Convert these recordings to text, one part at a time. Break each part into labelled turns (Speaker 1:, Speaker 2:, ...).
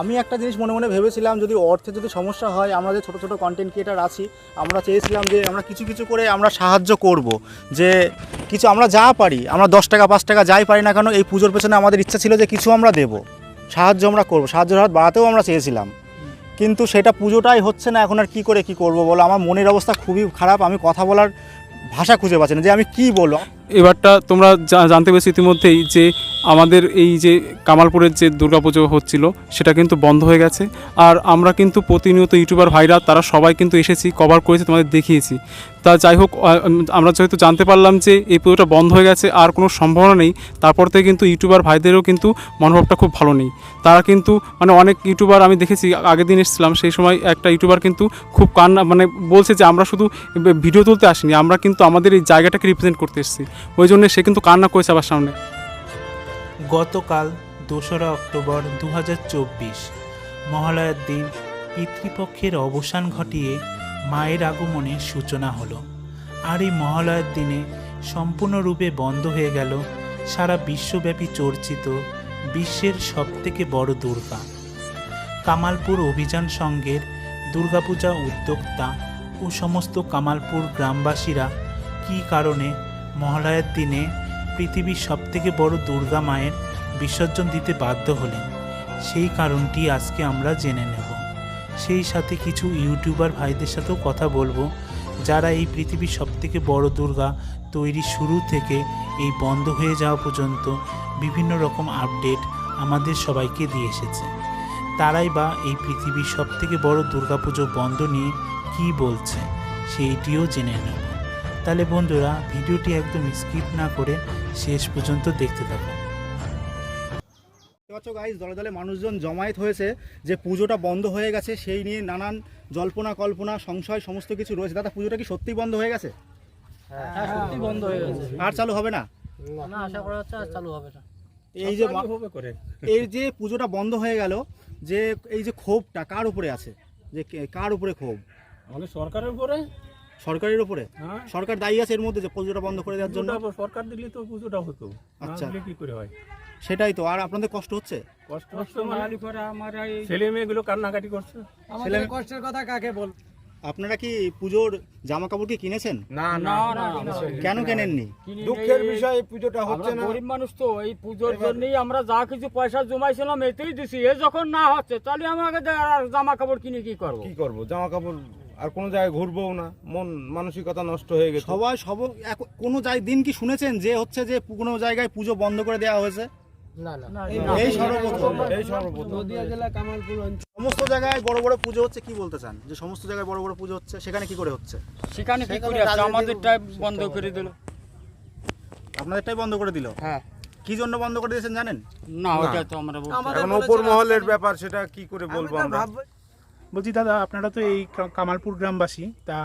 Speaker 1: আমি একটা জিনিস মনে মনে ভেবেছিলাম, যদি অর্থের যদি সমস্যা হয়, আমরা যে ছোটো ছোটো কন্টেন্ট ক্রিয়েটার আছি, আমরা চেয়েছিলাম যে আমরা কিছু কিছু করে আমরা সাহায্য করব, যে কিছু আমরা যা পারি, আমরা দশ টাকা, পাঁচ টাকা যাই পারি না কেন, এই পুজোর পেছনে আমাদের ইচ্ছা ছিল যে কিছু আমরা দেব, সাহায্য আমরা করব, সাহায্যের হাত বাড়াতেও আমরা চেয়েছিলাম। কিন্তু সেটা পুজোটাই হচ্ছে না, এখন আর কী করে কি করব বলো? আমার মনের অবস্থা খুবই খারাপ, আমি কথা বলার ভাষা খুঁজে পাচ্ছি না যে আমি কি বলব?
Speaker 2: এবারটা তোমরা জানতে পেরেছ ইতিমধ্যেই যে আমাদের এই যে কামালপুরের যে দুর্গাপুজো হচ্ছিল, সেটা কিন্তু বন্ধ হয়ে গেছে। আর আমরা কিন্তু প্রতিনিয়ত ইউটিউবার ভাইরা, তারা সবাই কিন্তু এসেছি কভার করেছি, তোমাদের দেখিয়েছি। তা যাই হোক আমরা যেহেতু জানতে পারলাম যে এই পুজোটা বন্ধ হয়ে গেছে, আর কোনো সম্ভাবনা নেই, তারপর থেকে কিন্তু ইউটিউবার ভাইদেরও কিন্তু মনোভাবটা খুব ভালো নেই। তারা কিন্তু মানে অনেক ইউটিউবার আমি দেখেছি আগের দিন এসেছিলাম, সেই সময় একটা ইউটিউবার কিন্তু খুব কান্না মানে বলছে যে আমরা শুধু ভিডিও তুলতে আসিনি, আমরা কিন্তু আমাদের এই জায়গাটাকে রিপ্রেজেন্ট করতে এসেছি। ওই জন্য সে কিন্তু কান্না করেছে আবার সামনে।
Speaker 3: গতকাল দোসরা অক্টোবর দু হাজার চব্বিশ, মহালয়ার দিন পিতৃপক্ষের অবসান ঘটিয়ে মায়ের আগমনের সূচনা হলো। আর এই মহালয়ার দিনে সম্পূর্ণরূপে বন্ধ হয়ে গেল সারা বিশ্বব্যাপী চর্চিত বিশ্বের সবথেকে বড় দুর্গা। কামালপুর অভিযান সংঘের দুর্গাপূজা উদ্যোক্তা ও সমস্ত কামালপুর গ্রামবাসীরা কী কারণে মহালয়ার দিনে পৃথিবীর সবথেকে বড় দুর্গা মায়ের বিসর্জন দিতে বাধ্য হলেন। সেই কারণটি আজকে আমরা জেনে নেব। সেই সাথে কিছু ইউটিউবার ভাইদের সাথেও কথা বলব, যারা এই পৃথিবীর সবথেকে বড় দুর্গা তৈরি শুরু থেকে এই বন্ধ হয়ে যাওয়া পর্যন্ত বিভিন্ন রকম আপডেট আমাদের সবাইকে দিয়ে এসেছে। তারাই বা এই পৃথিবীর সবথেকে বড় দুর্গাপুজো বন্ধ নিয়ে কী বলছে, সেইটিও জেনে নেব। তাহলে বন্ধুরা ভিডিওটি একদম স্কিপ না করে শেষ পর্যন্ত দেখতে থাকুন
Speaker 1: পাচ্ছ গাইজ দলে দলে মানুষজন জমায়েত হয়েছে যে পুজোটা বন্ধ হয়ে গেছে সেই নিয়ে নানান জল্পনা কল্পনা সংশয় সমস্ত কিছু রয়েছে। দাদা পুজোটা কি সত্যিই বন্ধ হয়ে গেছে?
Speaker 4: হ্যাঁ সত্যি বন্ধ হয়ে গেছে।
Speaker 1: আর চালু হবে না?
Speaker 4: না আশা করা হচ্ছে আর চালু হবে না।
Speaker 1: এই যে এই যে পুজোটা বন্ধ হয়ে গেল যে এই যে ক্ষোভটা কার উপরে আছে? যে কার উপরে ক্ষোভ?
Speaker 5: আমাদের সরকারের উপরে?
Speaker 1: সরকারের উপরে?
Speaker 5: হ্যাঁ।
Speaker 1: সরকার দায়ী আছে এর মধ্যে যে পুজোটা বন্ধ করে দেওয়ার জন্য?
Speaker 5: সরকার দিলে তো পুজোটা হতো
Speaker 1: আচ্ছা।
Speaker 5: কি করে হয়?
Speaker 1: সেটাই তো আর আপনাদের কষ্ট হচ্ছে?
Speaker 5: কষ্ট হচ্ছে মানে ছেলে মেয়েগুলো কান্নাকাটি করছে।
Speaker 1: ছেলে-
Speaker 4: কষ্টের কথা কাকে বল?
Speaker 1: আপনারা কি পুজোর জামা কাপড় কি কিনেছেন?
Speaker 5: না
Speaker 4: না না
Speaker 1: কেন কেনেননি?
Speaker 5: দুঃখের বিষয় পুজোটা হচ্ছে না।
Speaker 6: গরিব মানুষ তো এই পুজোর জন্যই আমরা যা কিছু পয়সা জমাইছিলাম এতেই দিছি। এ যখন না হচ্ছে তাহলে আমাকে জামা কাপড় কিনে কি করব?
Speaker 5: কি করব? জামা কাপড় আর কোনো জায়গায় ঘুরবো না। মন মানসিকতা নষ্ট হয়ে গেছে।
Speaker 1: সবাই সব কোনো জায় দিন কি শুনেছেন যে হচ্ছে যে কোনো জায়গায় পুজো বন্ধ করে দেওয়া হয়েছে?
Speaker 4: না না।
Speaker 1: এই সর্বপ্রথম।
Speaker 5: এই সর্বপ্রথম।
Speaker 4: নদিয়া জেলা কামালপুর অঞ্চল।
Speaker 1: সমস্ত জায়গায় বড় বড় পুজো হচ্ছে কি বলতে চান? যে সমস্ত জায়গায় বড় বড় পুজো হচ্ছে সেখানে কি করে হচ্ছে?
Speaker 6: সেখানে কি করে আছে? আমাদেরটা বন্ধ করে দিল।
Speaker 1: আপনাদেরটাই বন্ধ করে দিল?
Speaker 6: হ্যাঁ।
Speaker 1: কি জন্য বন্ধ করে দিয়েছেন জানেন?
Speaker 6: না ওটা তো আমরা
Speaker 5: এখন মহলের ব্যাপার সেটা কি করে বলব আমরা?
Speaker 3: বলছি দাদা আপনারা তো এই কামালপুর গ্রামবাসী তা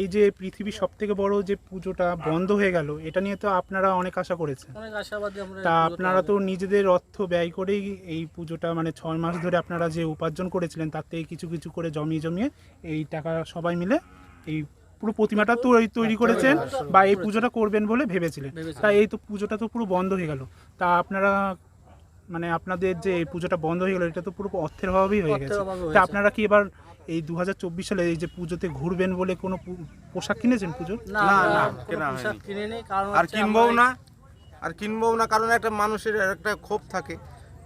Speaker 3: এই যে পৃথিবীর সব থেকে বড় যে পুজোটা বন্ধ হয়ে গেল এটা নিয়ে তো আপনারা অনেক আশা করেছেন। তা আপনারা তো নিজেদের অর্থ ব্যয় করেই এই পুজোটা মানে ছয় মাস ধরে আপনারা যে উপার্জন করেছিলেন তার থেকে কিছু কিছু করে জমিয়ে জমিয়ে এই টাকা সবাই মিলে এই পুরো প্রতিমাটা তৈরি তৈরি করেছেন বা এই পুজোটা করবেন বলে ভেবেছিলেন। তা এই তো পুজোটা তো পুরো বন্ধ হয়ে গেল। তা আপনারা মানে আপনাদের যে এই পুজোটা বন্ধ হয়ে গেল এটা তো পুরো অর্থের অভাবেই হয়ে গেছে। তা আপনারা কি এবার এই দু হাজার চব্বিশ সালে এই যে পুজোতে ঘুরবেন বলে কোনো পোশাক কিনেছেন পুজোর?
Speaker 4: না
Speaker 5: না,
Speaker 4: কোনো
Speaker 5: হয়নি। আর কিনবও না আর কিনবও না কারণ একটা মানুষের একটা ক্ষোভ থাকে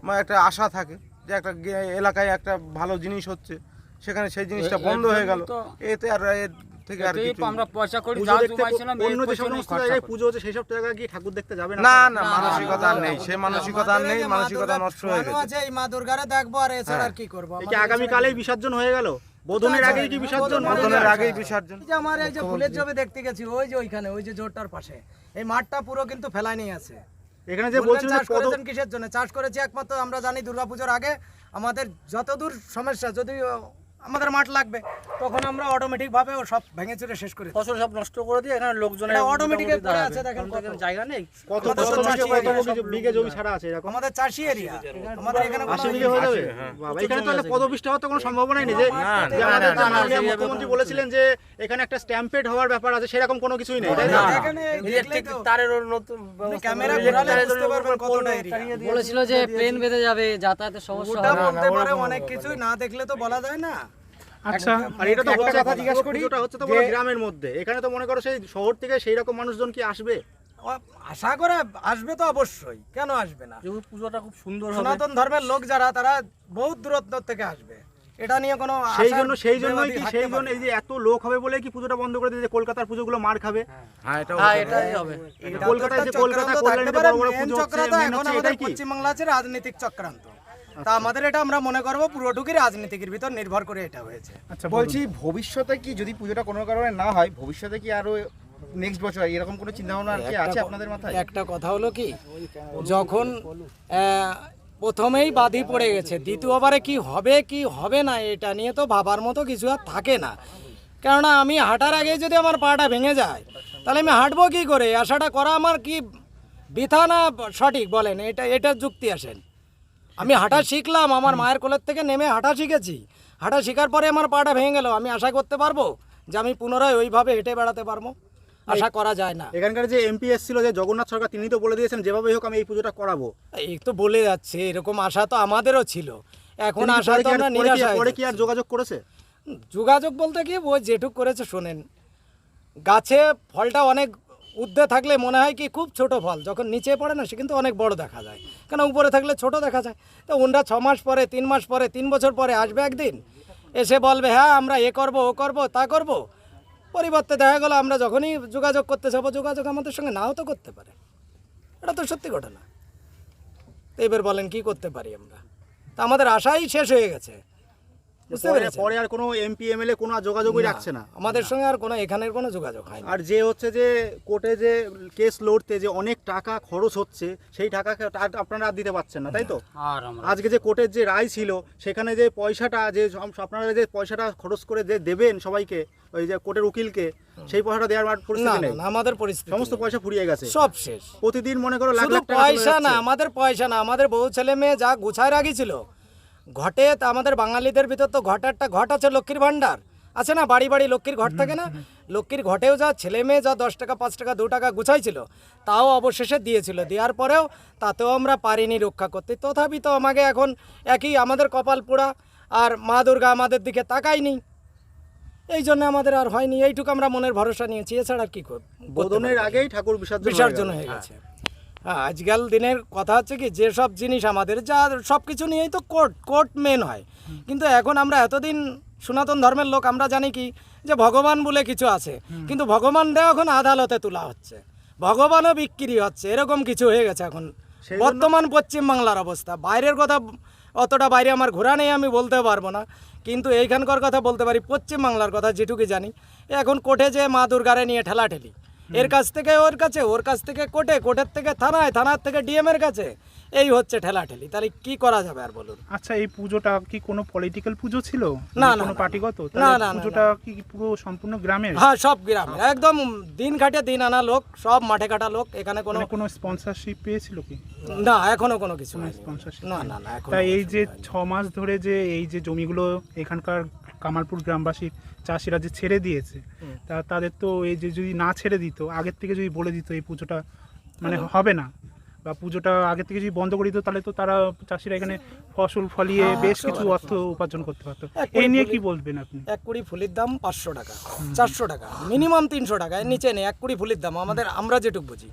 Speaker 5: বা একটা আশা থাকে যে একটা গে- এলাকায় একটা ভালো জিনিস হচ্ছে সেখানে সেই জিনিসটা বন্ধ হয়ে গেল। এতে আর এর থেকে আর কিছু
Speaker 6: আমরা পয়সা করি যা জমাইছিলাম
Speaker 1: অন্য যে সমস্ত জায়গায়। পুজো হচ্ছে সেই সব জায়গায় কি ঠাকুর দেখতে যাবে
Speaker 5: না? না মানসিকতা নেই সে মানসিকতা নেই মানসিকতা নষ্ট হয়ে গেছে।
Speaker 7: আছে এই মা দুর্গারে দেখব আর এছাড়া আর কি করব?
Speaker 1: এই কি আগামীকালেই বিসর্জন হয়ে গেল? বোধনের আগেই কি বিসর্জন?
Speaker 5: মদনের আগেই বিসর্জন।
Speaker 7: যে আমার এই যে ফুলের জমি দেখতে গেছি ওই যে ওইখানে ওই যে জোরটার পাশে। এই মাঠটা পুরো কিন্তু ফেলাই নিয়ে আছে।
Speaker 1: এখানে যে বলছিলেন
Speaker 7: চাষ করেছেন কিসের জন্য? চাষ করেছি একমাত্র আমরা জানি দুর্গাপুজোর আগে আমাদের যতদূর সমস্যা যদি আমাদের মাঠ লাগবে তখন আমরা অটোমেটিক ভাবে ও সব ভেঙে চুরে শেষ করে দিই।
Speaker 4: ফসল সব নষ্ট করে দিয়ে এখানে লোকজনের
Speaker 7: এটা automatic
Speaker 4: মোটামুটি
Speaker 7: পড়ে আছে, দেখেন কত।
Speaker 4: জায়গা নেই।
Speaker 1: কত
Speaker 7: আমাদের
Speaker 1: কত
Speaker 7: তো
Speaker 1: বিঘে-
Speaker 7: চাষি
Speaker 1: কত
Speaker 7: এরিয়া,
Speaker 1: বিঘে- বিঘে জমি ছাড়া আছে এরকম?
Speaker 7: আমাদের চাষি এরিয়া। আমাদের এখানে কোনো
Speaker 1: আশি বিঘে হয়ে যাবে? বাবা এখানে তাহলে পদপিষ্ট হওয়ার তো কোনো সম্ভাবনাই নেই যে যে আমাদের তো মাননীয় মুখ্যমন্ত্রী বলেছিলেন যে এখানে একটা স্ট্যাম্পেড হওয়ার ব্যাপার আছে সেরকম কোনো কিছুই নেই। তাই তো?
Speaker 7: এখানে দেখলেই
Speaker 4: ইলেকট্রিক
Speaker 7: তো।
Speaker 4: তারেরও নতুন ব্যবস্থা
Speaker 7: ক্যামেরা
Speaker 4: করে
Speaker 7: ঘোরালে বুঝতে
Speaker 4: জন্য
Speaker 7: পারবেন কতটা।
Speaker 8: বলেছিল যে প্লেন বেঁধে যাবে যাতায়াতের সমস্যা
Speaker 7: ওটা
Speaker 8: হবে।
Speaker 7: বলতে পারে অনেক কিছুই না দেখলে তো বলা যায় না।
Speaker 2: আচ্ছা
Speaker 1: আর এটা তো একটা কথা জিজ্ঞাসা করি হচ্ছে তো বড় গ্রামের মধ্যে। এখানে তো মনে করো সেই শহর থেকে সেই রকম মানুষজন কি আসবে?
Speaker 7: আশা করে আসবে তো অবশ্যই। কেন আসবে না?
Speaker 4: যেহেতু পুজোটা খুব সুন্দর হবে।
Speaker 7: সনাতন ধর্মের লোক যারা তারা বহুত দূরত্ব থেকে আসবে। এটা নিয়ে কোনো
Speaker 1: সেই জন্য সেই জন্যই কি সেই জন্য এই যে এত লোক হবে বলে কি পুজোটা বন্ধ করে দিয়েছে? কলকাতার পুজোগুলো মার খাবে?
Speaker 4: হ্যাঁ। এটাই হবে।
Speaker 1: কলকাতায় যে কলকাতা কল্যাণীতে বড় বড় পুজো হচ্ছে,
Speaker 7: চক্রান্ত
Speaker 1: main
Speaker 7: এখন আমাদের পশ্চিমবাংলা আছে রাজনৈতিক চক্রান্ত। তা আমাদের এটা আমরা মনে করব পুরোটুকুই রাজনীতির ভিতর নির্ভর করে এটা হয়েছে।
Speaker 2: আচ্ছা
Speaker 9: বলছি ভবিষ্যতে কি যদি পুজোটা কোনো কারণে না হয় ভবিষ্যতে কি আরও নেক্সট বছর এরকম কোনো চিন্তা ভাবনা আর কি আছে আপনাদের মাথায়?
Speaker 7: একটা কথা হলো কি যখন প্রথমেই বাদি পড়ে গেছে দ্বিতীয়বারে কি হবে কি হবে না এটা নিয়ে তো ভাবার মতো কিছু আর থাকে না। কেননা আমি হাঁটার আগে যদি আমার পাটা ভেঙে যায় তাহলে আমি হাঁটবো কি করে? আশাটা করা আমার কি বৃথা না সঠিক বলেন? এটা এটা যুক্তি আসেন। আমি হাঁটা শিখলাম আমার মায়ের কোলের থেকে নেমে হাঁটা শিখেছি। হাঁটা শেখার পরে আমার পাটা ভেঙে গেল। আমি আশা করতে পারব যে আমি পুনরায় ওইভাবে হেঁটে বেড়াতে পারব। আশা করা যায় না।
Speaker 1: এখানকার যে এমপি এসেছিল যে জগন্নাথ সরকার তিনি তো বলে দিয়েছেন যেভাবেই হোক আমি এই পুজোটা করাবো।
Speaker 7: এই তো বলে যাচ্ছে এরকম আশা তো আমাদেরও ছিল। এখন আশা তো আমরা নিরাশা
Speaker 1: পরে কি আর যোগাযোগ করেছে?
Speaker 7: যোগাযোগ বলতে কি ওই যেটুক করেছে শোনেন। গাছে ফলটা অনেক ঊর্ধ্বে থাকলে মনে হয় কি খুব ছোট ফল, যখন নিচে পড়ে না সে কিন্তু অনেক বড় দেখা যায়। কেন উপরে থাকলে ছোট দেখা যায়? তো ওনরা ছ মাস পরে, তিন মাস পরে, তিন বছর পরে আসবে একদিন, এসে বলবে হ্যাঁ আমরা এ করব, ও করব, তা করব। পরিবর্তে দেখা গেলো, আমরা যখনই যোগাযোগ করতে যাব, যোগাযোগ আমাদের সঙ্গে নাও তো করতে পারে। এটা তো সত্যি ঘটনা। এবার বলেন, কি করতে পারি আমরা? তা আমাদের আশাই শেষ হয়ে গেছে।
Speaker 1: পরে আর কোনো এমপি এমএলএ কোনো যোগাযোগই রাখছে না।
Speaker 7: আমাদের সঙ্গে আর কোনো এখানের কোনো যোগাযোগ হয়
Speaker 1: আর যে হচ্ছে যে কোর্টে যে কেস লড়তে যে অনেক টাকা খরচ হচ্ছে সেই টাকা আপনারা আর দিতে পারছেন না তাই তো? আজকে যে কোর্টের যে রায় ছিল সেখানে যে পয়সাটা যে আপনারা যে পয়সাটা খরচ করে যে দেবেন সবাইকে ওই যে কোর্টের উকিলকে সেই পয়সাটা দেওয়ার পরিস্থিতি নেই।
Speaker 7: আমাদের পরিস্থিতি
Speaker 1: সমস্ত পয়সা ফুরিয়ে গেছে।
Speaker 7: সব শেষ।
Speaker 1: প্রতিদিন মনে করো লাখ লাখ টাকা
Speaker 7: পয়সা না আমাদের পয়সা না আমাদের বউ ছেলে মেয়ে যা গুছায় রাখিছিল ঘটে তা আমাদের বাঙালিদের ভিতর তো ঘটে একটা ঘট আছে লক্ষ্মীর ভাণ্ডার। আছে না? বাড়ি বাড়ি লক্ষ্মীর ঘট থাকে না? লক্ষ্মীর ঘটেও যা ছেলে মেয়ে যা দশ টাকা পাঁচ টাকা দু টাকা গুছাইছিল তাও অবশেষে দিয়েছিল। দেওয়ার পরেও তাতেও আমরা পারিনি রক্ষা করতে। তথাপি তো আমাকে এখন একই আমাদের কপাল পোড়া আর মা দুর্গা আমাদের দিকে তাকায়নি। এই জন্য আমাদের আর হয়নি। এইটুকু আমরা মনের ভরসা নিয়েছি। এছাড়া কি করব
Speaker 1: বোধনের আগেই ঠাকুর বিসর্জন হয়ে
Speaker 7: গেছে। হ্যাঁ আজকাল দিনের কথা হচ্ছে কি যে সব জিনিস আমাদের যা সব কিছু নিয়েই তো কোর্ট কোর্ট মেন হয়। কিন্তু এখন আমরা এতদিন সনাতন ধর্মের লোক আমরা জানি কি যে ভগবান বলে কিছু আছে। কিন্তু ভগবানরাও এখন আদালতে তোলা হচ্ছে। ভগবানও বিক্রি হচ্ছে এরকম কিছু হয়ে গেছে এখন। বর্তমান পশ্চিম বাংলার অবস্থা। বাইরের কথা অতটা বাইরে আমার ঘোরা নেই আমি বলতে পারব না। কিন্তু এইখানকার কথা বলতে পারি পশ্চিম বাংলার কথা যেটুকু জানি। এখন কোর্টে যে মা দুর্গারে নিয়ে ঠেলাঠেলি। এর কাছ থেকে ওর কাছে ওর কাছ থেকে কোর্টে কোর্টের থেকে থানায় থানার থেকে ডিএম এর কাছে। এই হচ্ছে ঠেলাঠেলি। তাহলে কি করা যাবে আর বলুন?
Speaker 2: আচ্ছা এই পুজোটা কি কোনো পলিটিক্যাল পুজো ছিল?
Speaker 7: না,
Speaker 2: মানে
Speaker 7: না,
Speaker 2: কোনো পার্টিগত?
Speaker 7: না, না, না,
Speaker 2: পুজোটা কি পুরো সম্পূর্ণ গ্রামের?
Speaker 7: হ্যাঁ সব গ্রামে। একদম দিন খাটে দিন আনা লোক সব মাঠে কাটা লোক। এখানে কোনো
Speaker 2: মানে কোনো স্পন্সরশিপ পেয়েছিল কি?
Speaker 7: না এখনও কোনো কিছু হয়নি।
Speaker 2: স্পন্সরশিপ
Speaker 7: না না না
Speaker 2: তাই এই যে ছ মাস ধরে যে এই যে জমিগুলো এখানকার কামালপুর গ্রামবাসী চাষিরা যে ছেড়ে দিয়েছে তা তাদের তো এই যে যদি না ছেড়ে দিত আগের থেকে যদি বলে দিত এই পুজোটা মানে হবে না বা পুজোটা আগে থেকে যদি বন্ধ করে দিত তাহলে তো তারা চাষিরা এখানে ফসল ফলিয়ে বেশ কিছু অর্থ উপার্জন করতে পারতো। এই নিয়ে কি বলবেন আপনি?
Speaker 7: এক কুড়ি ফুলির দাম পাঁচশো টাকা চারশো টাকা মিনিমাম তিনশো টাকা এর নিচে নেই এক কুড়ি ফুলির দাম আমাদের আমরা যেটুকু বুঝি।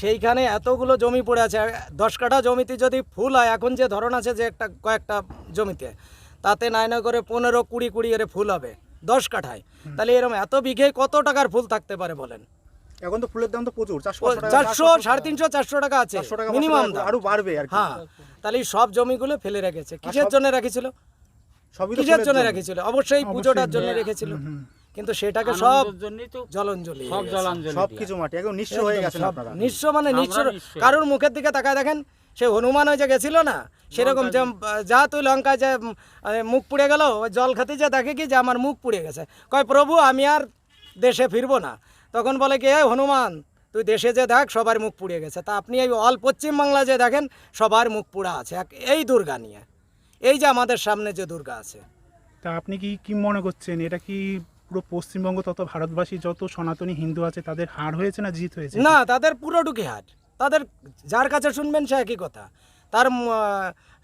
Speaker 7: সেইখানে এতগুলো জমি পড়ে আছে দশ কাঠা জমিতে যদি ফুল হয় এখন যে ধরন আছে যে একটা কয়েকটা জমিতে তাতে নাই না করে পনেরো কুড়ি কুড়ি করে ফুল হবে দশ কাঠায়। তাহলে এরকম এত বিঘে কত টাকার ফুল থাকতে পারে বলেন?
Speaker 1: এখন তো ফুলের দাম তো প্রচুর চারশো
Speaker 7: সাড়ে তিনশো চারশো টাকা আছে মিনিমাম
Speaker 1: আরও বাড়বে আর
Speaker 7: হ্যাঁ তাহলে সব জমিগুলো ফেলে রেখেছে। কিসের জন্য রেখেছিল? কিসের জন্য। রেখেছিল? অবশ্যই পুজোটার জন্য রেখেছিল। কিন্তু সেটাকে সব জলঞ্জলি।
Speaker 6: সব জলাঞ্জলি
Speaker 1: সব
Speaker 6: দিয়া।
Speaker 1: কিছু মাটি একদম নিঃস্ব হয়ে আপনারা।
Speaker 7: নিঃস্ব মানে নিঃস্ব। কারোর মুখের দিকে তাকায় দেখেন? সে হনুমান ওই যে গেছিল না? সেরকম যে যা তুই লঙ্কায় যে মুখ পুড়ে গেল ওই জল খাতে যে দেখে কি যে আমার মুখ পুড়ে গেছে। কয় প্রভু আমি আর দেশে ফিরবো না। তখন বলে কি এই হনুমান তুই দেশে যে দেখ সবার মুখ পুড়ে গেছে। তা আপনি এই অল পশ্চিমবাংলা যে দেখেন সবার মুখ পুড়া আছে। এক- এই দুর্গা নিয়ে। এই যে আমাদের সামনে যে দুর্গা আছে।
Speaker 10: তা আপনি কি কি মনে করছেন? এটা কি পুরো পশ্চিমবঙ্গ তত ভারতবাসী যত সনাতনী হিন্দু আছে তাদের হার হয়েছে না জিত হয়েছে?
Speaker 7: না তাদের পুরোটুকি হাট তাদের যার কাছে শুনবেন সে একই কথা। তার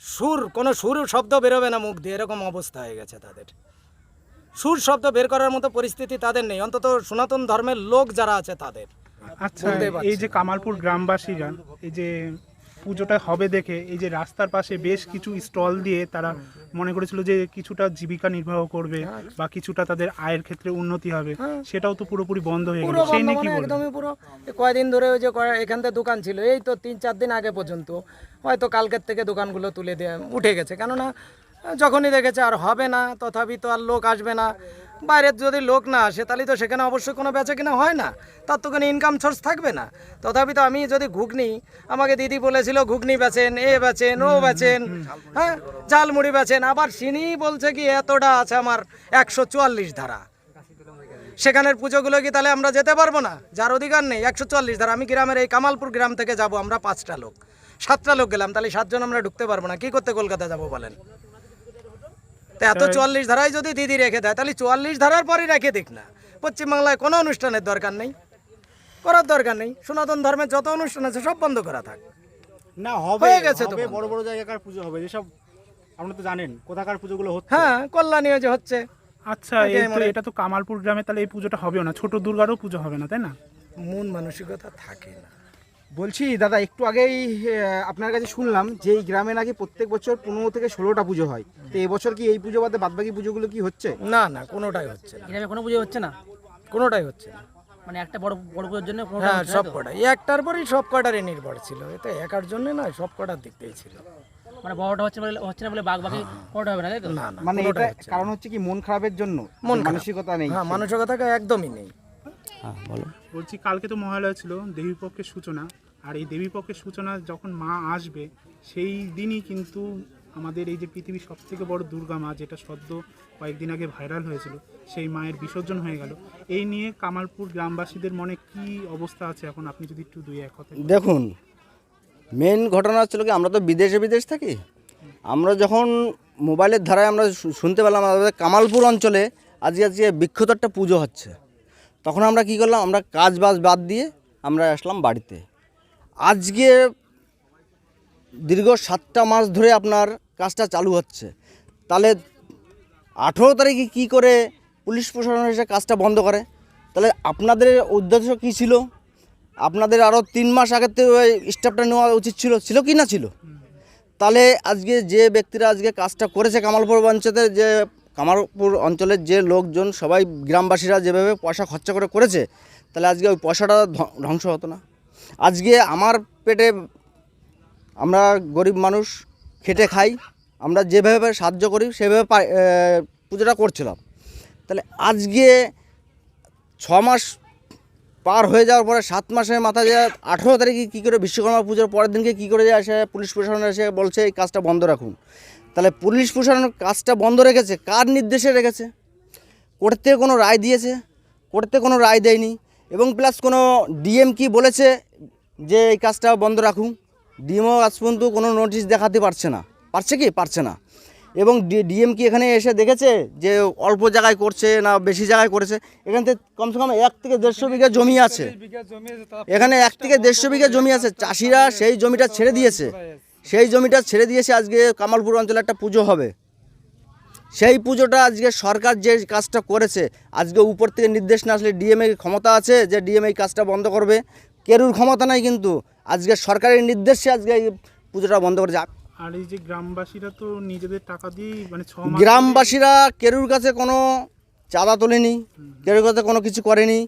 Speaker 7: সুর কোনো সুর শব্দ বেরোবে না মুখ দিয়ে এরকম অবস্থা হয়ে গেছে তাদের। সুর শব্দ বের করার মতো পরিস্থিতি তাদের নেই অন্তত সনাতন ধর্মের লোক যারা আছে তাদের।
Speaker 10: আচ্ছা এই যে কামালপুর গ্রামবাসীরা এই যে পুজোটা হবে দেখে এই যে রাস্তার পাশে বেশ কিছু স্টল দিয়ে তারা মনে করেছিল যে কিছুটা জীবিকা নির্বাহ করবে বা কিছুটা তাদের আয়ের ক্ষেত্রে উন্নতি হবে। সেটাও তো পুরোপুরি বন্ধ হয়ে গেল। সেই
Speaker 7: বন্ধ
Speaker 10: নিয়ে কি
Speaker 7: মানে একদমই পুরো। কয়দিন ধরে ওই যে এখান থেকে দোকান ছিল। এই তো তিন চার দিন আগে পর্যন্ত। হয়তো কালকের থেকে দোকানগুলো তুলে দিয়ে উঠে গেছে। কেননা যখনই দেখেছে আর হবে না তথাপি তো আর লোক আসবে না। বাইরের যদি লোক না আসে, তাহলে তো সেখানে অবশ্যই কোনো বেচা কিনা হয় না। তার তো কোনো ইনকাম সোর্স থাকবে না। তথাপি তো আমি যদি ঘুগনি, আমাকে দিদি বলেছিল, ঘুগনি বেচেন, এ বেচেন, ও বেচেন হ্যাঁ ঝালমুড়ি বেচেন। আবার চিনি বলছে কি, এতটা আছে আমার একশো চুয়াল্লিশ ধারা। সেখানের পুজোগুলো কি তাহলে আমরা যেতে পারব না? যার অধিকার নেই, একশো চুয়াল্লিশ ধারা। আমি গ্রামের এই কামালপুর গ্রাম থেকে যাব, আমরা পাঁচটা লোক। সাতটা লোক গেলাম, তাহলে সাতজন আমরা ঢুকতে পারব না। কি করতে কলকাতা যাব বলেন? তা এত চুয়াল্লিশ ধারায় যদি দিদি রেখে দেয় তাহলে চুয়াল্লিশ ধারার পরই রেখে দিক না। পশ্চিমবাংলায় কোনো অনুষ্ঠানের দরকার নেই। করার দরকার নেই। সনাতন ধর্মের যত অনুষ্ঠান আছে সব বন্ধ করা থাক।
Speaker 1: না হবে
Speaker 7: হয়ে গেছে তো
Speaker 1: বড় বড় জায়গাকার পুজো হবে? যেসব আপনি তো জানেন কোথাকার পুজোগুলো হচ্ছে।
Speaker 7: হ্যাঁ কল্যাণী যে হচ্ছে।
Speaker 10: আচ্ছা এটা তো কামালপুর গ্রামে তাহলে এই পুজোটা হবেও না। ছোট দুর্গারও পুজো হবে না তাই না?
Speaker 7: মন মানসিকতা থাকে না।
Speaker 9: বলছি দাদা একটু আগেই আপনার কাছে শুনলাম যে এই গ্রামে নাকি প্রত্যেক বছর পনেরো থেকে ষোলোটা পুজো হয়। তো এবছর কি এই পুজো বাদে বাদবাকি পুজোগুলো কি হচ্ছে?
Speaker 7: না না কোনোটাই হচ্ছে না।
Speaker 8: এখানে কোনো পুজো হচ্ছে না?
Speaker 7: কোনোটাই হচ্ছে না।
Speaker 8: মানে একটা বড় বড় পুজোর জন্য
Speaker 7: হ্যাঁ সব
Speaker 8: তো?
Speaker 7: কটাই একটার পরেই সব কটারই নির্ভর ছিল। এতে একার জন্য নয় সব কটার দিক দিয়েই ছিল।
Speaker 8: মানে বড়টা হচ্ছে বলে হচ্ছে না বলে বাঘ বাকি কোনোটা হবে না তাই তো?
Speaker 7: না না
Speaker 9: মানে এটা
Speaker 7: না।
Speaker 9: কারণ হচ্ছে কি মন খারাপের জন্য?
Speaker 7: মন
Speaker 9: মানসিকতা নেই।
Speaker 7: হ্যাঁ মানসিকতা একদমই নেই।
Speaker 10: বলছি কালকে তো মহালয়া ছিল দেবীপক্ষের সূচনা। আর এই দেবীপক্ষের সূচনা যখন মা আসবে সেই দিনই কিন্তু আমাদের এই যে পৃথিবীর সব থেকে বড় দুর্গা মা যেটা সদ্য কয়েকদিন আগে ভাইরাল হয়েছিল সেই মায়ের বিসর্জন হয়ে গেল। এই নিয়ে কামালপুর গ্রামবাসীদের মনে কি অবস্থা আছে এখন? আপনি যদি একটু দুই এক কথা
Speaker 11: দেখুন মেন ঘটনা হচ্ছিল কি আমরা তো বিদেশে বিদেশ থাকি। আমরা যখন মোবাইলের ধারায় আমরা শুনতে পেলাম আমাদের কামালপুর অঞ্চলে আজকে আজকে বিখ্যাত একটা পুজো হচ্ছে। তখন আমরা কি করলাম, আমরা কাজ বাজ বাদ দিয়ে আমরা আসলাম বাড়িতে। আজকে দীর্ঘ সাতটা মাস ধরে আপনার কাজটা চালু হচ্ছে। তাহলে আঠেরো তারিখে কী করে পুলিশ প্রশাসন এসে কাজটা বন্ধ করে? তাহলে আপনাদের উদ্দেশ্য কী ছিল? আপনাদের আরও তিন মাস আগের থেকে স্টাফটা নেওয়া উচিত ছিল ছিল কি না ছিল? তাহলে আজকে যে ব্যক্তিরা আজকে কাজটা করেছে কামালপুর অঞ্চলের যে কামালপুর অঞ্চলের যে লোকজন, সবাই গ্রামবাসীরা যেভাবে পয়সা খরচা করে করেছে, তাহলে আজকে ওই পয়সাটা ধ্ব- ধ্বংস হতো না। আজকে আমার পেটে আমরা গরিব মানুষ, খেটে খাই, আমরা যেভাবে সাহায্য করি, সেভাবে পুজোটা করছিলাম। তাহলে আজকে ছ মাস পার হয়ে যাওয়ার পরে সাত মাসের মাথায় যে আঠেরো তারিখে কী করে বিশ্বকর্মা পুজোর পরের দিনকে কী করে যায় আসে পুলিশ প্রশাসন এসে বলছে, এই কাজটা বন্ধ রাখুন। তাহলে পুলিশ প্রশাসন কাজটা বন্ধ রেখেছে, কার নির্দেশে রেখেছে? কোর্ট থেকে কোনো রায় দিয়েছে? কোর্ট থেকে কোনো রায় দেয়নি? এবং প্লাস কোনো ডিএম কি বলেছে যে এই কাজটা বন্ধ রাখুন? ডিএমও আজ পর্যন্ত কোনো নোটিশ দেখাতে পারছে না। পারছে কি? পারছে না। এবং ডিএম কি এখানে এসে দেখেছে যে অল্প জায়গায় করছে না বেশি জায়গায় করেছে? এখান থেকে কমসে কম এক থেকে দেড়শো বিঘা জমি আছে। এখানে এক থেকে দেড়শো বিঘা জমি আছে। চাষিরা সেই জমিটা ছেড়ে দিয়েছে। সেই জমিটা ছেড়ে দিয়েছে আজকে কামালপুর অঞ্চলে একটা পুজো হবে। সেই পুজোটা আজকে সরকার যে কাজটা করেছে আজকে উপর থেকে নির্দেশ না আসলে ডিএমএ ক্ষমতা আছে যে ডিএম এই কাজটা বন্ধ করবে। কেরুর ক্ষমতা নাই কিন্তু আজকে সরকারের নির্দেশে আজকে এই পুজোটা বন্ধ করেছে।
Speaker 10: আর এই যে গ্রামবাসীরা তো নিজেদের টাকা দিয়েই মানে
Speaker 11: গ্রামবাসীরা কেরুর কাছে কোনো চাঁদা তোলেনি কেরুর কাছে কোনো কিছু করেনি।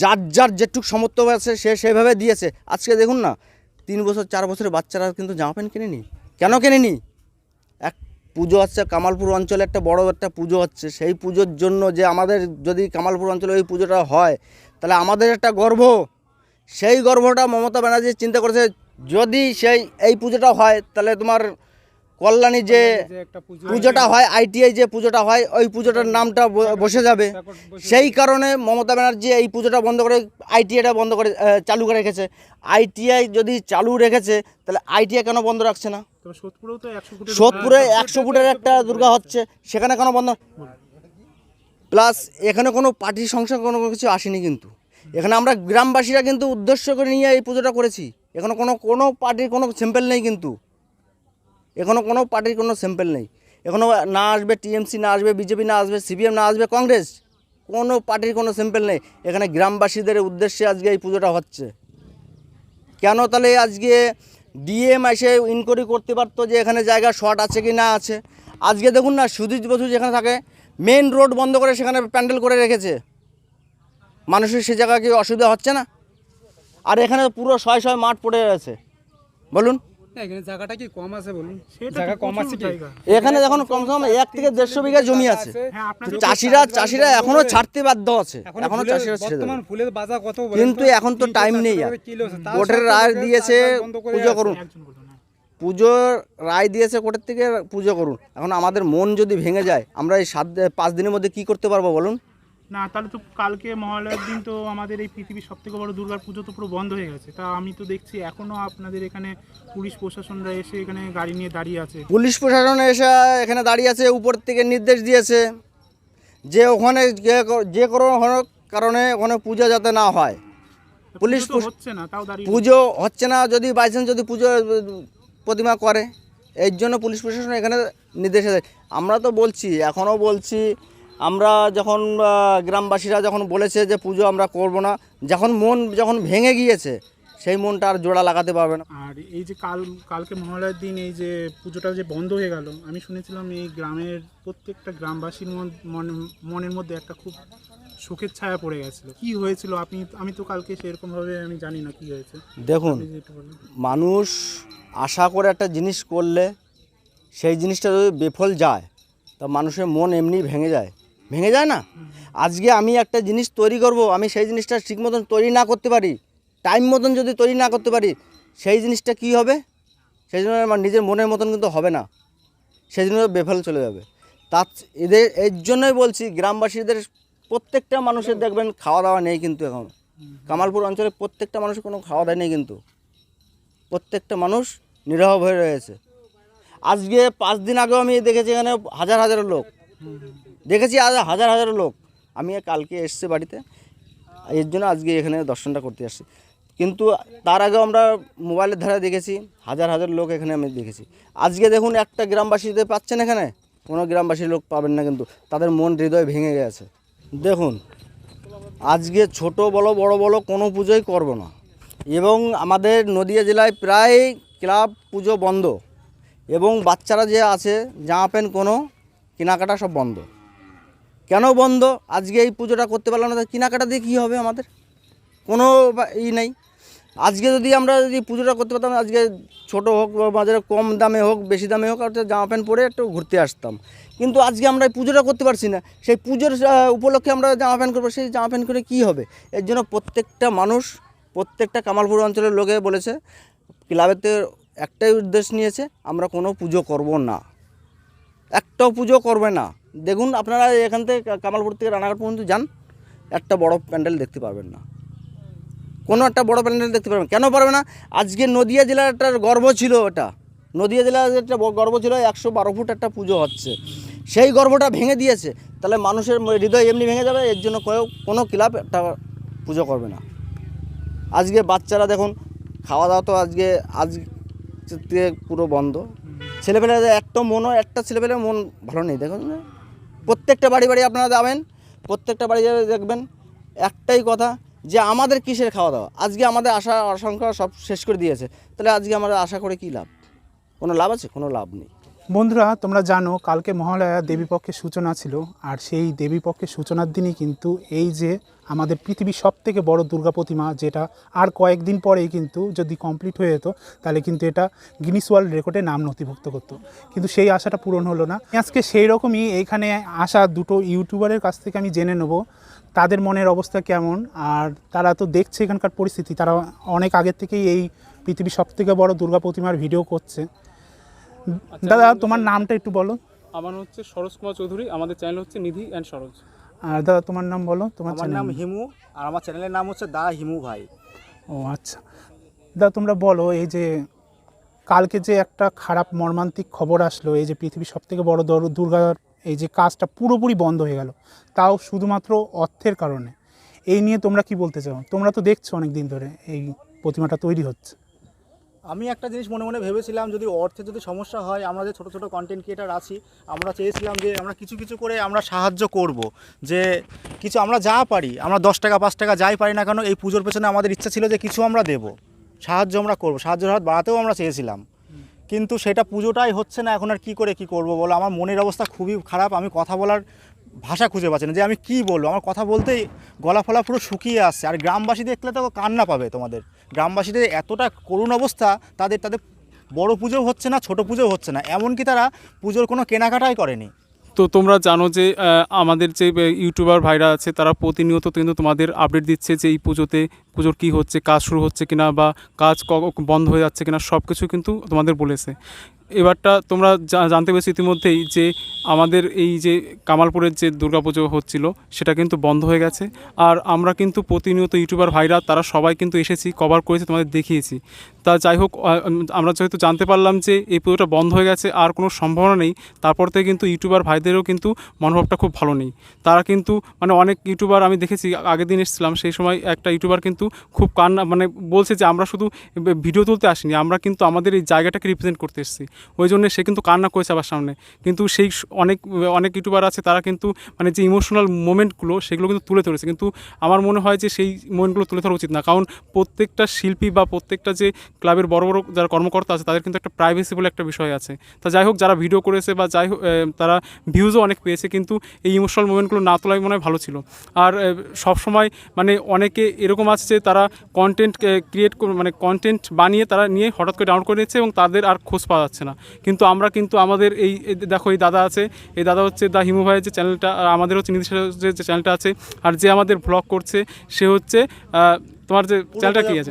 Speaker 11: যার যার যেটুক সমর্থ আছে সে সেভাবে দিয়েছে। আজকে দেখুন না তিন বছর, চার বছরের বাচ্চারা কিন্তু জামা প্যান্ট কেনেনি? কেন কেনেনি? এক পুজো হচ্ছে কামালপুর অঞ্চলে একটা বড় একটা পুজো হচ্ছে। সেই পুজোর জন্য যে আমাদের যদি কামালপুর অঞ্চলে ওই পুজোটা হয়, তাহলে আমাদের একটা গর্ব। সেই গর্বটা মমতা ব্যানার্জি চিন্তা করেছে, যদি সেই, এই পুজোটা হয়, তাহলে তোমার কল্যাণী যে পুজোটা হয়। আইটিআই যে পুজোটা হয় ওই পুজোটার নামটা ব- বসে যাবে। সেই কারণে মমতা ব্যানার্জি এই পুজোটা বন্ধ করে আইটিআইটা বন্ধ করে চালু করে রেখেছে। আইটিআই যদি চালু রেখেছে তাহলে আইটিআই কেন বন্ধ রাখছে না?
Speaker 10: তবে একশো ফুটের
Speaker 11: সোদপুরে একশো ফুটের একটা দুর্গা হচ্ছে সেখানে কেন বন্ধ? প্লাস এখানে কোনো পার্টি সংসার কোনো কিছু আসেনি কিন্তু। এখানে আমরা গ্রামবাসীরা কিন্তু উদ্দেশ্য করে নিয়ে এই পুজোটা করেছি। এখানে কোনো কোনো পার্টির কোনো স্যাম্পেল নেই কিন্তু। এখনও কোনো পার্টির কোনো স্যাম্পেল নেই। এখনও না আসবে টিএমসি, না আসবে বিজেপি, না আসবে সিপিএম, না আসবে কংগ্রেস, কোনো পার্টির কোনো স্যাম্পেল নেই। এখানে গ্রামবাসীদের উদ্দেশ্যে আজকে এই পুজোটা হচ্ছে। কেন তাহলে আজকে ডিএম এসে ইনকোয়ারি করতে পারতো যে এখানে জায়গা শর্ট আছে কি না আছে? আজকে দেখুন না সুজিত বসু যেখানে থাকে মেন রোড বন্ধ করে সেখানে প্যান্ডেল করে রেখেছে। মানুষের সে জায়গা কি অসুবিধা হচ্ছে না? আর এখানে পুরো শয় শয় মাঠ পড়ে আছে বলুন।
Speaker 10: সেটা
Speaker 9: জায়গা
Speaker 10: তো
Speaker 9: কম আছে কি?
Speaker 11: এখানে যখন কমসে কম এক থেকে দেড়শো বিঘা জমি আছে
Speaker 10: হ্যাঁ
Speaker 11: চাষিরা চাষিরা এখনও ছাড়তে বাধ্য আছে এখনও চাষিরা ছেড়ে দেবে।
Speaker 9: ফুলের বাজার কত
Speaker 11: কিন্তু এখন তো টাইম নেই আর। কোর্টের রায় দিয়েছে পুজো করুন। পুজোর রায় দিয়েছে কোর্টের থেকে পুজো করুন। এখন আমাদের মন যদি ভেঙে যায় আমরা এই সাত পাঁচ দিনের মধ্যে কি করতে পারব বলুন?
Speaker 10: না তাহলে তো কালকে মহালয়ার দিন তো আমাদের এই পৃথিবীর সব থেকে বড় দুর্গার পুজো তো পুরো বন্ধ হয়ে গেছে। তা আমি তো দেখছি এখনও আপনাদের এখানে পুলিশ প্রশাসনরা এসে এখানে গাড়ি নিয়ে দাঁড়িয়ে আছে।
Speaker 11: পুলিশ প্রশাসন এসে এখানে দাঁড়িয়ে আছে উপর থেকে নির্দেশ দিয়েছে যে ওখানে যে কোনো কারণে ওখানে পুজো যাতে না হয়। পুলিশ
Speaker 10: হচ্ছে না তাও দাঁড়িয়ে
Speaker 11: পুজো হচ্ছে না যদি বাইচান্স যদি পুজো প্রতিমা করে এর জন্য পুলিশ প্রশাসন এখানে নির্দেশ আমরা তো বলছি এখনও বলছি আমরা যখন গ্রামবাসীরা যখন বলেছে যে পুজো আমরা করব না যখন মন যখন ভেঙে গিয়েছে সেই মনটা আর জোড়া লাগাতে পারবে না।
Speaker 10: আর এই যে কাল কালকে মহালয়ার দিন এই যে পুজোটা যে বন্ধ হয়ে গেল আমি শুনেছিলাম এই গ্রামের প্রত্যেকটা গ্রামবাসীর মন- মনে- মনের মধ্যে একটা খুব শোকের ছায়া পড়ে গেছিল। কি হয়েছিল? আপনি আমি তো কালকে সেরকমভাবে আমি জানি না কি হয়েছে।
Speaker 11: দেখুন। মানুষ আশা করে একটা জিনিস করলে সেই জিনিসটা যদি বেফল যায় তা মানুষের মন এমনি ভেঙে যায়। ভেঙে যায় না? আজকে আমি একটা জিনিস তৈরি করব, আমি সেই জিনিসটা ঠিক মতন তৈরি না করতে পারি টাইম মতন যদি তৈরি না করতে পারি, সেই জিনিসটা কি হবে? সেই জন্য আমার নিজের মনের মতন কিন্তু হবে না। সেই জন্য বেফল চলে যাবে। তার এদের, এর জন্যই বলছি, গ্রামবাসীদের প্রত্যেকটা মানুষের দেখবেন খাওয়া দাওয়া নেই কিন্তু এখন। কামালপুর অঞ্চলে প্রত্যেকটা মানুষের কোনো খাওয়া দাওয়া নেই কিন্তু। প্রত্যেকটা মানুষ নিরহ হয়ে রয়েছে। আজকে পাঁচ দিন আগেও আমি দেখেছি এখানে হাজার হাজার লোক। দেখেছি আজ হাজার হাজার লোক। আমি কালকে এসছি বাড়িতে। এর জন্য আজকে এখানে দর্শনটা করতে আসছি। কিন্তু তার আগেও আমরা মোবাইলের ধারা দেখেছি, হাজার হাজার লোক এখানে আমি দেখেছি। আজকে দেখুন একটা গ্রামবাসীতে পাচ্ছেন এখানে, কোনো গ্রামবাসীর লোক পাবেন না কিন্তু, তাদের মন হৃদয় ভেঙে গেছে। দেখুন, আজকে ছোট বলো, বড় বলো, কোনো পুজোই করব না। এবং আমাদের নদিয়া জেলায় প্রায় ক্লাব পুজো বন্ধ। এবং বাচ্চারা যে আছে, জামা প্যান্ট কোনো, কেনাকাটা সব বন্ধ। কেন বন্ধ? আজকে এই পুজোটা করতে পারলাম না কেনাকাটা দিয়ে কী হবে আমাদের? কোনো ই নেই। আজকে যদি আমরা যদি পুজোটা করতে পারতাম, আজকে ছোট হোক বাজারে কম দামে হোক, বেশি দামে হোক, একটা জামা প্যান্ট পরে একটু ঘুরতে আসতাম। কিন্তু আজকে আমরা পুজোটা করতে পারছি না। সেই পুজোর উপলক্ষে আমরা জামা প্যান্ট করব, সেই জামা প্যান্ট করে কী হবে? এর জন্য প্রত্যেকটা মানুষ, প্রত্যেকটা কামালপুর অঞ্চলের লোকে বলেছে, ক্লাবেতে একটাই উদ্দেশ্য নিয়েছে, আমরা কোনো পুজো করব না। একটাও পুজো করবে না। দেখুন, আপনারা এখান থেকে কামালপুর থেকে রানাঘাট পর্যন্ত যান, একটা বড় প্যান্ডেল দেখতে পারবেন না। কোনো একটা বড় প্যান্ডেল দেখতে পারবেন কেন পারবে না? আজকে নদিয়া জেলার একটা গর্ব ছিল ওটা নদিয়া জেলার একটা গর্ব ছিল, একশো বারো ফুট একটা পুজো হচ্ছে। সেই গর্বটা ভেঙে দিয়েছে। তাহলে মানুষের হৃদয় এমনি ভেঙে যাবে, এর জন্য কোনো ক্লাব একটা পুজো করবে না। আজকে বাচ্চারা দেখুন, খাওয়া দাওয়া তো আজকে আজ পুরো বন্ধ। ছেলেপেলেদের একটা মনও একটা ছেলেপেলের মন ভালো নেই, দেখুন? প্রত্যেকটা বাড়ি বাড়ি আপনারা যাবেন, প্রত্যেকটা বাড়ি যাবে দেখবেন। একটাই কথা যে আমাদের কিসের খাওয়া দাওয়া আজকে আমাদের আশা, আশঙ্কা সব শেষ করে দিয়েছে। তাহলে আজকে আমরা আশা করে কী লাভ? কোনো লাভ আছে? কোনো লাভ নেই।
Speaker 10: বন্ধুরা, তোমরা জানো, কালকে মহালয়া দেবীপক্ষের সূচনা ছিল, আর সেই দেবীপক্ষের সূচনার দিনই কিন্তু এই যে আমাদের পৃথিবীর সব থেকে বড় দুর্গা প্রতিমা যেটা আর কয়েকদিন পরেই কিন্তু যদি কমপ্লিট হয়ে যেত তাহলে কিন্তু এটা গিনিস ওয়ার্ল্ড রেকর্ডে নাম নথিভুক্ত করতো। কিন্তু সেই আশাটা পূরণ হলো না। আজকে সেই রকমই এইখানে আসা দুটো ইউটিউবারের কাছ থেকে আমি জেনে নেব তাদের মনের অবস্থা কেমন আর তারা তো দেখছে এখানকার পরিস্থিতি তারা অনেক আগের থেকেই এই পৃথিবীর সব থেকে বড় দুর্গা প্রতিমার ভিডিও করছে। দাদা তোমার নামটা একটু বলো।
Speaker 2: আমার হচ্ছে সরোজ কুমার চৌধুরী আমাদের চ্যানেল হচ্ছে নিধি অ্যান্ড সরোজ।
Speaker 10: আর দাদা তোমার নাম বলো? তোমার
Speaker 1: আমার
Speaker 10: চ্যানেল
Speaker 1: নাম হিমু আর আমার চ্যানেলের নাম হচ্ছে দা হিমু ভাই।
Speaker 10: ও আচ্ছা। দাদা তোমরা বলো এই যে কালকে যে একটা খারাপ মর্মান্তিক খবর আসলো এই যে পৃথিবীর সব থেকে বড় দর- দুর্গার এই যে কাজটা পুরোপুরি বন্ধ হয়ে গেল তাও শুধুমাত্র অর্থের কারণে। এই নিয়ে তোমরা কি বলতে চাও? তোমরা তো দেখছ অনেক দিন ধরে এই প্রতিমাটা তৈরি হচ্ছে।
Speaker 1: আমি একটা জিনিস মনে মনে ভেবেছিলাম, যদি অর্থে যদি সমস্যা হয়, আমরা যে ছোটো ছোটো কন্টেন্ট ক্রিয়েটার আছি, আমরা চেয়েছিলাম যে আমরা কিছু কিছু করে আমরা সাহায্য করব, যে কিছু আমরা যা পারি, আমরা দশ টাকা, পাঁচ টাকা যাই পারি না কেন, এই পুজোর পেছনে আমাদের ইচ্ছা ছিল যে কিছু আমরা দেব, সাহায্য আমরা করব, সাহায্যের হাত বাড়াতেও আমরা চেয়েছিলাম। কিন্তু সেটা পুজোটাই হচ্ছে না, এখন আর কী করে কি করব বলো, আমার মনের অবস্থা খুবই খারাপ, আমি কথা বলার ভাষা খুঁজে পাচ্ছে না যে আমি কি বলব? আমার কথা বলতেই গলা ফলা পুরো শুকিয়ে আসছে। আর গ্রামবাসী দেখলে তো কান্না পাবে তোমাদের। গ্রামবাসীদের এতটা করুণ অবস্থা, তাদের তাদের বড় পুজো হচ্ছে না, ছোট পুজো হচ্ছে না। এমনকি তারা পুজোর কোনো কেনাকাটাই করেনি।
Speaker 2: তো তোমরা জানো যে আমাদের যে ইউটিউবার ভাইরা আছে, তারা প্রতিনিয়ত কিন্তু তোমাদের আপডেট দিচ্ছে যে এই পুজোতে পুজোর কী হচ্ছে, কাজ শুরু হচ্ছে কিনা বা কাজ বন্ধ হয়ে যাচ্ছে কিনা সব কিছু কিন্তু তোমাদের বলেছে। এবারটা তোমরা জানতে পেরেছি ইতিমধ্যেই যে আমাদের এই যে কামালপুরের যে দুর্গাপুজো হচ্ছিল, সেটা কিন্তু বন্ধ হয়ে গেছে। আর আমরা কিন্তু প্রতিনিয়ত ইউটিউবার ভাইরা, তারা সবাই কিন্তু এসেছি, কভার করেছি, তোমাদের দেখিয়েছি। তা যাই হোক আমরা যেহেতু জানতে পারলাম যে এই পুজোটা বন্ধ হয়ে গেছে, আর কোনো সম্ভাবনা নেই, তারপর থেকে কিন্তু ইউটিউবার ভাইদেরও কিন্তু মনোভাবটা খুব ভালো নেই। তারা কিন্তু মানে অনেক ইউটিউবার আমি দেখেছি আগের দিন এসেছিলাম, সেই সময় একটা ইউটিউবার কিন্তু খুব কান্না মানে বলছে যে আমরা শুধু ভিডিও তুলতে আসিনি, আমরা কিন্তু আমাদের এই জায়গাটাকে রিপ্রেজেন্ট করতে এসেছি। ওই জন্য সে কিন্তু কান্না করেছে আবার সামনে। কিন্তু সেই অনেক অনেক ইউটিউবার আছে, তারা কিন্তু মানে যে ইমোশনাল মোমেন্টগুলো সেগুলো কিন্তু তুলে ধরেছে। কিন্তু আমার মনে হয় যে সেই মোমেন্টগুলো তুলে ধরা উচিত না। কারণ প্রত্যেকটা শিল্পী বা প্রত্যেকটা যে ক্লাবের বড় বড় যারা কর্মকর্তা আছে, তাদের কিন্তু একটা প্রাইভেসি বলে একটা বিষয় আছে। তা যাই হোক, যারা ভিডিও করেছে বা যাই হোক তারা ভিউজও অনেক পেয়েছে, কিন্তু এই ইমোশনাল মোমেন্টগুলো না তোলাই মনে হয় ভালো ছিল। আর সবসময় মানে অনেকে এরকম আছে যে তারা কন্টেন্ট ক্রিয়েট মানে কন্টেন্ট বানিয়ে তারা নিয়ে হঠাৎ করে ডাউনলোড করে নিচ্ছে এবং তাদের আর খোঁজ পাওয়া যাচ্ছে না। কিন্তু আমরা কিন্তু আমাদের এই দেখো এই দাদা আছে, এই দাদা হচ্ছে দা হিমু ভাইয়ের যে চ্যানেলটা আমাদের হচ্ছে নীতিশ যে চ্যানেলটা আছে, আর যে আমাদের ব্লগ করছে, সে হচ্ছে তোমার যে চ্যানেলটা কি আছে?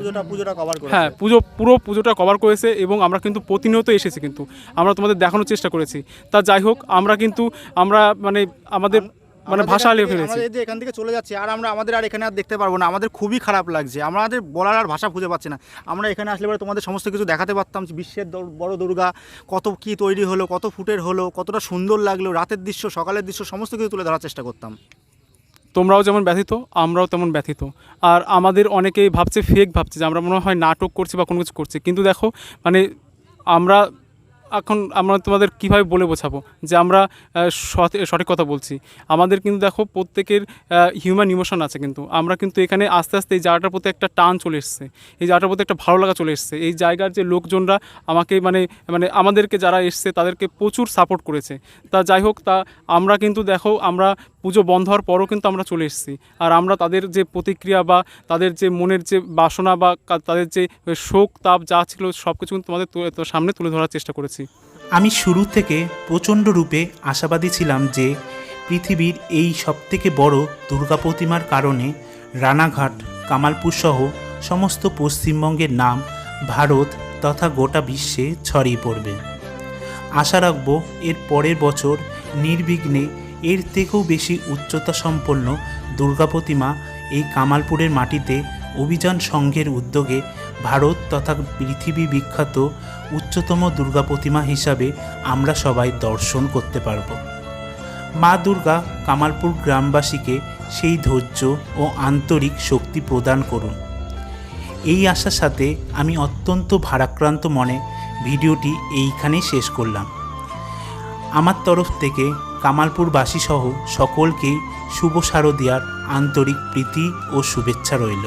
Speaker 2: হ্যাঁ পুজো পুরো পুজোটা কভার করেছে এবং আমরা কিন্তু প্রতিনিয়ত এসেছি কিন্তু। আমরা তোমাদের দেখানোর চেষ্টা করেছি। তা যাই হোক আমরা কিন্তু আমরা মানে আমাদের মানে ভাষা হারিয়ে ফেলেছি।
Speaker 1: যদি এখান থেকে চলে যাচ্ছে আর আমরা আমাদের আর এখানে আর দেখতে পারব না। আমাদের খুবই খারাপ লাগছে। আমাদের বলার আর ভাষা খুঁজে পাচ্ছি না। আমরা এখানে আসলে পরে তোমাদের সমস্ত কিছু দেখাতে পারতাম যে বিশ্বের বড় দুর্গা কত কি তৈরি হলো কত ফুটের হলো কতটা সুন্দর লাগল রাতের দৃশ্য সকালের দৃশ্য সমস্ত কিছু তুলে ধরার চেষ্টা করতাম।
Speaker 2: তোমরাও যেমন ব্যথিত, আমরাও তেমন ব্যথিত। আর আমাদের অনেকেই ভাবছে ফেক ভাবছে যে আমরা মনে হয় নাটক করছি বা কোনো কিছু করছি। কিন্তু দেখো মানে আমরা এখন আমরা তোমাদের কীভাবে বলে বোঝাবো? যে আমরা সঠিক কথা বলছি। আমাদের কিন্তু দেখো প্রত্যেকের হিউম্যান ইমোশন আছে কিন্তু। আমরা কিন্তু এখানে আস্তে আস্তে এই জায়গাটার প্রতি একটা টান চলে এসছে। এই জায়গাটার প্রতি একটা ভালো লাগা চলে এসছে। এই জায়গার যে লোকজনরা আমাকে মানে মানে আমাদেরকে যারা এসছে, তাদেরকে প্রচুর সাপোর্ট করেছে। তা যাই হোক, তা আমরা কিন্তু দেখো, আমরা পুজো বন্ধ হওয়ার পরও কিন্তু আমরা চলে এসেছি। আর আমরা তাদের যে প্রতিক্রিয়া বা তাদের যে মনের যে বাসনা বা তাদের যে শোক, তাপ যা ছিল সব কিছু কিন্তু তোমাদের সামনে তুলে ধরার চেষ্টা করেছি।
Speaker 3: আমি শুরু থেকে প্রচণ্ড রূপে আশাবাদী ছিলাম যে পৃথিবীর এই সবথেকে বড় দুর্গা প্রতিমার কারণে রানাঘাট, কামালপুর সহ সমস্ত পশ্চিমবঙ্গের নাম ভারত তথা গোটা বিশ্বে ছড়িয়ে পড়বে। আশা রাখব এর পরের বছর নির্বিঘ্নে এর থেকেও বেশি উচ্চতা সম্পন্ন দুর্গা প্রতিমা এই কামালপুরের মাটিতে অভিযান সংঘের উদ্যোগে ভারত তথা পৃথিবী বিখ্যাত উচ্চতম দুর্গা প্রতিমা হিসাবে আমরা সবাই দর্শন করতে পারব। মা দুর্গা কামালপুর গ্রামবাসীকে সেই ধৈর্য ও আন্তরিক শক্তি প্রদান করুন। এই আশার সাথে আমি অত্যন্ত ভারাক্রান্ত মনে ভিডিওটি এইখানেই শেষ করলাম। আমার তরফ থেকে কামালপুরবাসী সহ সকলকেই শুভ শারদিয়ার আন্তরিক প্রীতি ও শুভেচ্ছা রইল।